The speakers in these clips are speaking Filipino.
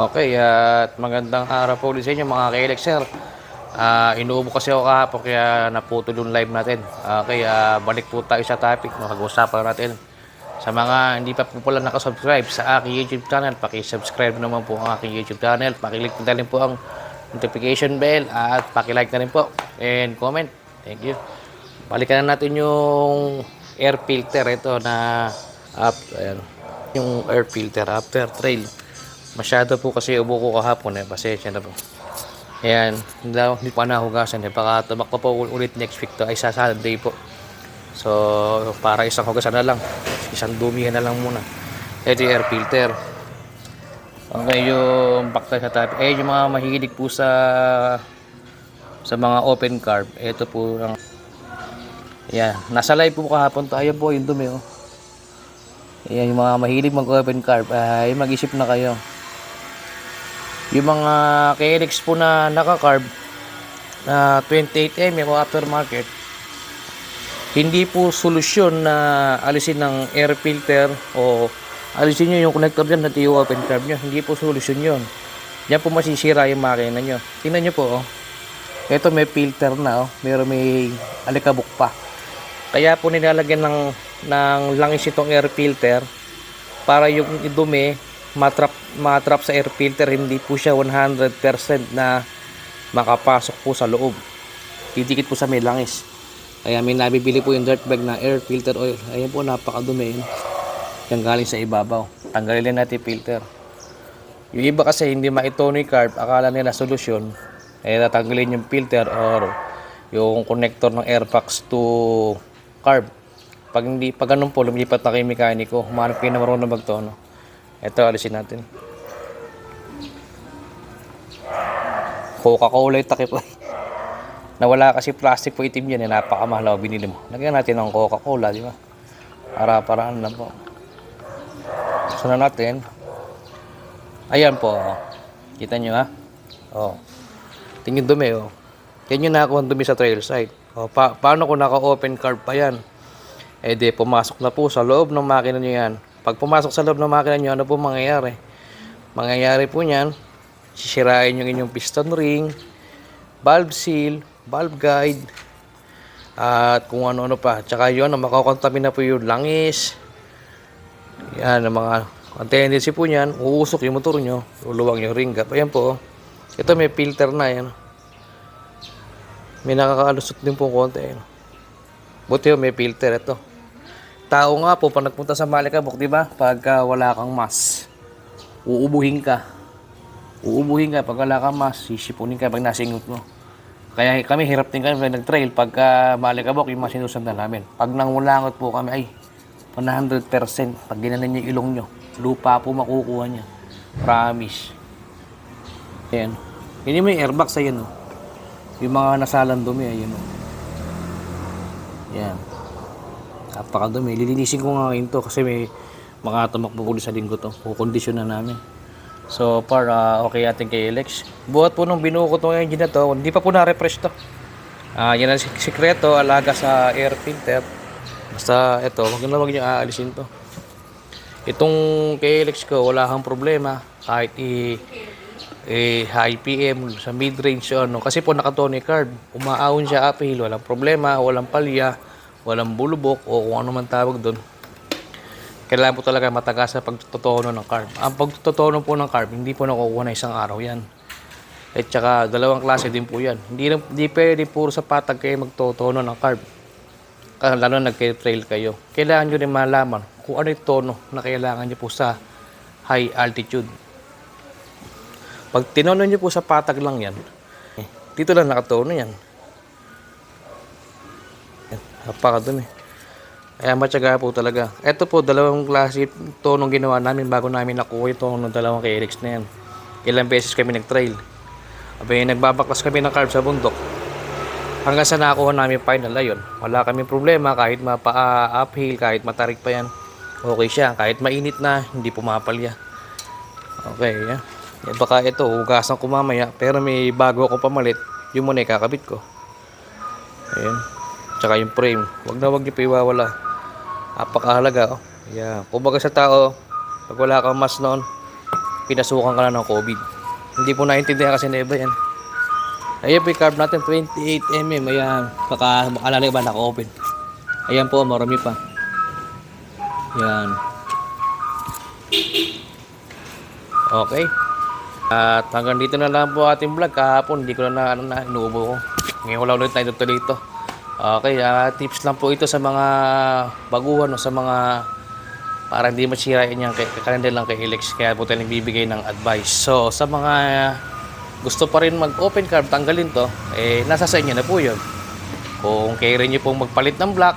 Okay, at magandang araw po ulit sa inyo mga ka-Elex sir. Ah, inuubo kasi ako kahapon kaya naputol yung live natin. Okay, ah, balik po tayo sa topic. Mag-uusapan natin. Sa mga hindi pa po pala nakasubscribe sa aking YouTube channel, paki-subscribe naman po ang aking YouTube channel. Paki-click na rin po ang notification bell at paki-like na rin po and comment. Thank you. Balikan na natin yung air filter ito na up, ayan, yung air filter after trail. Masyado po kasi ubo ko kahapon eh. Pasensya na po. Ayan. Hindi, pa nahugasan eh. Baka tumakbo po ulit next week to ay sa Sunday po. So, para isang hugasan na lang. Isang dumihan na lang muna. Ito yung air filter. Okay, yung back sa topic. Eh, yung mga mahilig po sa sa mga open carb. Ito po ang Ayan. Nasa live po kahapon to. Ayan po yung dumi oh. Ayan, yung mga mahilig mag-open carb, ay mag-isip na kayo. Yung mga KLX po na naka-carb, na 28mm o aftermarket, hindi po solusyon na alisin ng air filter o alisin nyo yung connector dyan na yung open carb nyo. Hindi po solusyon yun. Yan po masisira yung makina nyo. Tingnan nyo po, oh. Ito may filter na, oh. Meron may alikabok pa. Kaya po nilalagyan ng, ng langis itong air filter para yung dumi matrap, matrap sa air filter hindi po siya 100% na makapasok po sa loob. Didikit po sa may langis. Kaya may nabibili po yung dirt bag na air filter oil. Ayan po napakadumi yun. Yung galing sa ibabaw. Tanggalin natin filter. Yung iba kasi hindi maitono carb, akala nila solusyon, eh tatanggalin yung filter or yung connector ng airbox to carb. Pag hindi, pag ganun po, lumipat na kay mekaniko, humanap kayo na marunong magtono. Ito, alisin natin. Coca-Cola yung takip. Nawala kasi plastic po itim yan, eh, napakamahal ako binili mo. Lagyan natin ng Coca-Cola, di ba? Para paraan lang po. Sunod natin. Ayan po. Kita nyo ha? Oh. Tingin dumi oh. Yan yung nakakuha dumi sa trail side. Oh, pa paano kung naka-open carb pa yan? Eh di, pumasok na po sa loob ng makina nyo yan. Pag pumasok sa loob ng makina nyo, ano po mangyayari? Mangyayari po niyan, sisirain yung inyong piston ring, valve seal, valve guide, at kung ano-ano pa. Tsaka yun, makakontamin na po yung langis, yan, ang mga ang tendency po niyan, uusok yung motor nyo, luluwang yung ring gap. Ayan po. Ito may filter na yan. May nakakalusot din po konti. Ayan. Buti yung may filter ito. Tao nga po, pag nagpunta sa Malikabok, di ba? Pagka wala kang mas, uubuhin ka. Uubuhin ka. Pag wala kang mas, sisipunin ka pag nasingot mo. Kaya kami, hirap din kami pag nag-trail. Pagka Malikabok, yung mga sinusundan namin. Pag nangulangot po kami, ay, 100% pag ginanan niyo ilong nyo, lupa po makukuha niya. Promise. Ayan. Yun yung may airbox, ayan o. Yung mga nasalang dumi, ayan o. Yan. Napakadumi. Lilinisin ko nga ngayon to kasi may mga tumakbo ulit sa linggo to. Kukondisyon na namin. So, para okay ating kay Alex. Buhat po nung binuo ko itong engine na to, hindi pa po na-refresh to. Ah, yan ang sik- sikreto, alaga sa air filter. Basta ito, wag na wag niyo aalisin to. Itong KLX ko, wala kang problema. Kahit i, eh, high PM, sa mid-range, ano. Kasi po nakatony carb. Umaahon siya uphill, walang problema, walang palya, walang bulubok, o kung ano man tawag doon. Kailangan po talaga matagas sa pagtutono ng carb. Ang pagtutono po ng carb, hindi po nakukuha na isang araw yan. At saka, dalawang klase din po yan. Hindi, hindi pwede puro sa patag kayo magtutono ng carb. Lalo na nag-trail kayo. Kailangan nyo rin malaman kung ano yung tono na kailangan nyo po sa high altitude. Pag tinono nyo po sa patag lang yan, eh, dito lang nakatono. Yan, Napakadumi. Kaya matyaga po talaga. Ito po, dalawang klase tonong ginawa namin bago namin nakuha yung tono ng dalawang KLX na yan. Ilang beses kami nag-trail. Abay, nagbabaklas kami ng carb sa bundok. Hanggang sa nakuha namin final ayun. Wala kami problema kahit mapa-uphill, kahit matarik pa yan. Okay siya. Kahit mainit na, hindi pumapalya. Okay, yeah. Baka ito, hugasan ko mamaya. Pero may bago ako pamalit. Yung muna ikakabit ko. Ayan. Tsaka yung frame. Huwag na huwag niyo pa iwawala. Apakahalaga, oh. Yeah. Kumbaga sa tao, pag wala kang mas noon, pinasukan ka na ng COVID. Hindi po naintindihan kasi na iba yan. Ayan po carb natin, 28mm. Ayan, baka makalala ba naka-open. Ayan po, marami pa. Yan. Okay. At hanggang dito na lang po ating vlog. Kahapon, hindi ko na na, ano na, inuubo ko. Ngayon wala ulit tayo dito dito. Okay, ah, tips lang po ito sa mga baguhan o sa mga para hindi masira yung kay kalendar lang kay Helix. Kaya po tayo nagbibigay ng advice. So, sa mga gusto pa rin mag-open carb, tanggalin to, eh, nasa sa inyo na po yun. Kung kaya rin nyo pong magpalit ng block,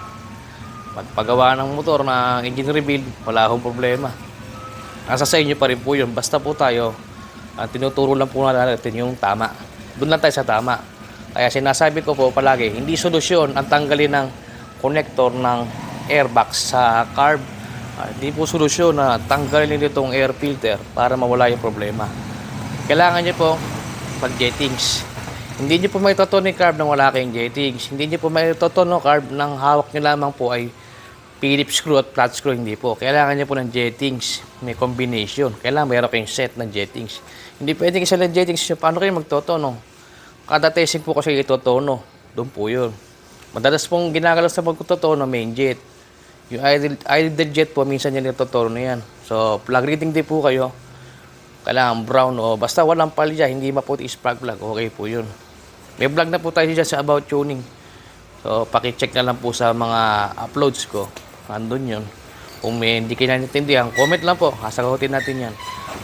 magpagawa ng motor na engine rebuild, wala akong problema. Nasa sa inyo pa rin po yun. Basta po tayo, ang tinuturo lang po natin yung tama. Doon lang tayo sa tama. Kaya sinasabi ko po palagi, hindi solusyon ang tanggalin ng connector ng airbox sa carb. Ah, Hindi po solusyon na tanggalin nyo itong air filter para mawala yung problema. Kailangan nyo po mag-jettings. Hindi nyo po may totono yung carb nang wala kayong jettings. Hindi nyo po may totono carb nang hawak nyo lamang po ay Phillips screw at flat screw. Hindi po. Kailangan nyo po ng jettings. May combination. Kailangan mayroon kayong set ng jettings. Hindi pwedeng isa lang jettings nyo. Paano kayo magtotono? Kada testing po kasi itotono. Doon po yun. Madalas pong ginagalaw sa pagtotono, main jet. Yung idle, idle jet po, minsan yan itotono yan. So, plug reading din po kayo kailangan brown o basta walang palya, hindi maputi spark plug, okay po yun. May vlog na po tayo dyan sa about tuning. So, pakicheck na lang po sa mga uploads ko. Andun yun. Kung may hindi kayo naintindihan, comment lang po. Kasagutin natin yan.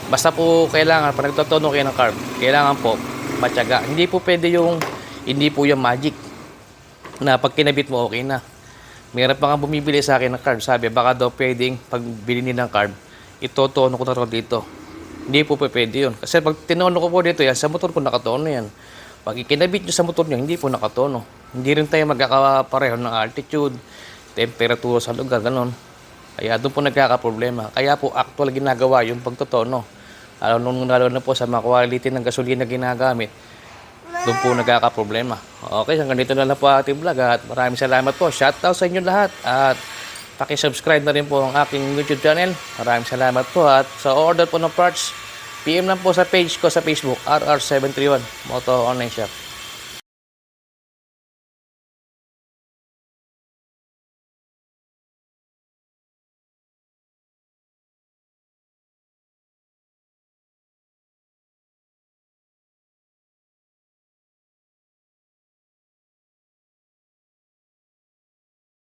Basta po kailangan, pag nagtotono kayo ng carb, kailangan po matyaga. Hindi po pwede yung, hindi po yung magic na pag kinabit mo, okay na. Meron pa nga bumibili sa akin ng carb. Sabi, baka daw pwedeng pag bilhin ng carb, itotono ko na to dito. Hindi po pwede yun. Kasi pag tinono ko po dito yan, sa motor ko nakatono yan. Pag ikinabit nyo sa motor nyo, hindi po nakatono. Hindi rin tayo magkakapareho ng altitude, temperatura sa lugar, ganun. Kaya doon po nagkakaproblema. Kaya po actual ginagawa yung pagtotono. Lalo, lalo na po sa mga quality ng gasolina ginagamit, doon po nagkakaproblema. Okay, hanggang dito na lang po ating vlog at maraming salamat po. Shoutout sa inyo lahat at Paki-subscribe na rin po ang aking YouTube channel. Maraming salamat po at sa order po ng parts, PM lang po sa page ko sa Facebook, RR731 Moto Online Shop.